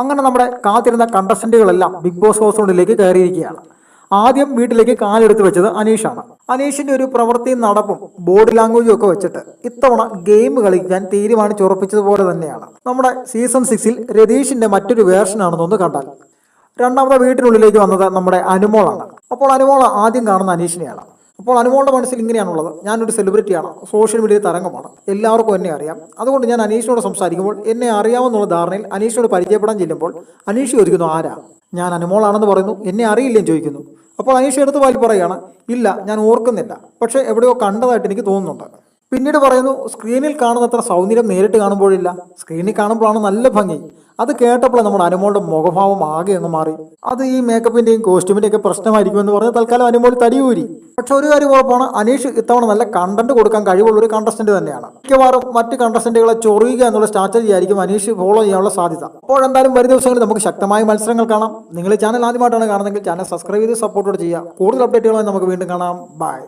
അങ്ങനെ നമ്മുടെ കാത്തിരുന്ന കണ്ടസ്റ്റന്റുകളെല്ലാം ബിഗ് ബോസ് ഹൗസ് റൂണിലേക്ക് കയറിയിരിക്കുകയാണ്. ആദ്യം വീട്ടിലേക്ക് കാലെടുത്ത് വെച്ചത് അനീഷാണ്. അനീഷിന്റെ ഒരു പ്രവൃത്തിയും നടപ്പും ബോഡി ലാംഗ്വേജും ഒക്കെ വെച്ചിട്ട് ഇത്തവണ ഗെയിം കളിക്കാൻ തീരുമാനിച്ചുറപ്പിച്ചതുപോലെ തന്നെയാണ്. നമ്മുടെ സീസൺ സിക്സിൽ രതീഷിന്റെ മറ്റൊരു വേർഷനാണെന്നൊന്ന് കണ്ടാൽ. രണ്ടാമത്തെ വീട്ടിനുള്ളിലേക്ക് വന്നത് നമ്മുടെ അനുമോളാണ്. അപ്പോൾ അനുമോള ആദ്യം കാണുന്ന അനീഷിനെയാണ്. അപ്പോൾ അനുമോളുടെ മനസ്സിൽ ഇങ്ങനെയാണുള്ളത്. ഞാനൊരു സെലിബ്രിറ്റിയാണ് സോഷ്യൽ മീഡിയ തരംഗമാണ്. എല്ലാവർക്കും എന്നെ അറിയാം. അതുകൊണ്ട് ഞാൻ അനീഷിനോട് സംസാരിക്കുമ്പോൾ എന്നെ അറിയാമെന്നുള്ള ധാരണയിൽ അനീഷിനോട് പരിചയപ്പെടാൻ ചെല്ലുമ്പോൾ അനീഷ് ചോദിക്കുന്നു ആരാ? ഞാൻ അനുമോളാണെന്ന് പറയുന്നു. എന്നെ അറിയില്ലെന്ന് ചോദിക്കുന്നു. അപ്പോൾ അനീഷ് എടുത്ത് വായിൽ പറയുകയാണ് ഇല്ല ഞാൻ ഓർക്കുന്നില്ല. പക്ഷേ എവിടെയോ കണ്ടതായിട്ട് എനിക്ക് തോന്നുന്നുണ്ട്. പിന്നീട് പറയുന്നു സ്ക്രീനിൽ കാണുന്നത്ര സൗന്ദര്യം നേരിട്ട് കാണുമ്പോഴില്ല. സ്ക്രീനിൽ കാണുമ്പോഴാണ് നല്ല ഭംഗി. അത് കേട്ടപ്പോൾ നമ്മുടെ അനുമോളുടെ മുഖഭാവം ആകെ അങ്ങ് മാറി. അത് ഈ മേക്കപ്പിന്റെയും കോസ്റ്റ്യൂമിന്റെയും ഒക്കെ പ്രശ്നമായിരിക്കുമെന്ന് പറഞ്ഞ് തൽക്കാലം അനുമോൾ തടിയൂരി പക്ഷെ ഒരു കാര്യം ഉറപ്പാണ് അനീഷ് ഇത്തവണ നല്ല കണ്ടന്റ് കൊടുക്കാൻ കഴിവുള്ള ഒരു കണ്ടസ്റ്റന്റ് തന്നെയാണ്. മിക്കവാറും മറ്റ് കണ്ടസ്റ്റന്റുകളെ ചൊറിയുക എന്നുള്ള സ്ട്രാറ്റജി ആയിരിക്കും അനീഷ് ഫോളോ ചെയ്യാനുള്ള സാധ്യത. അപ്പോൾ എന്തായാലും വരും ദിവസങ്ങളിൽ നമുക്ക് ശക്തമായ മത്സരങ്ങൾ കാണാം. നിങ്ങൾ ചാനൽ ആദ്യമായിട്ടാണ് കാണുന്നതെങ്കിൽ ചാനൽ സബ്സ്ക്രൈബ് ചെയ്ത് സപ്പോർട്ടോട് ചെയ്യുക. കൂടുതൽ അപ്ഡേറ്റുകളായി നമുക്ക് വീണ്ടും കാണാം. ബൈ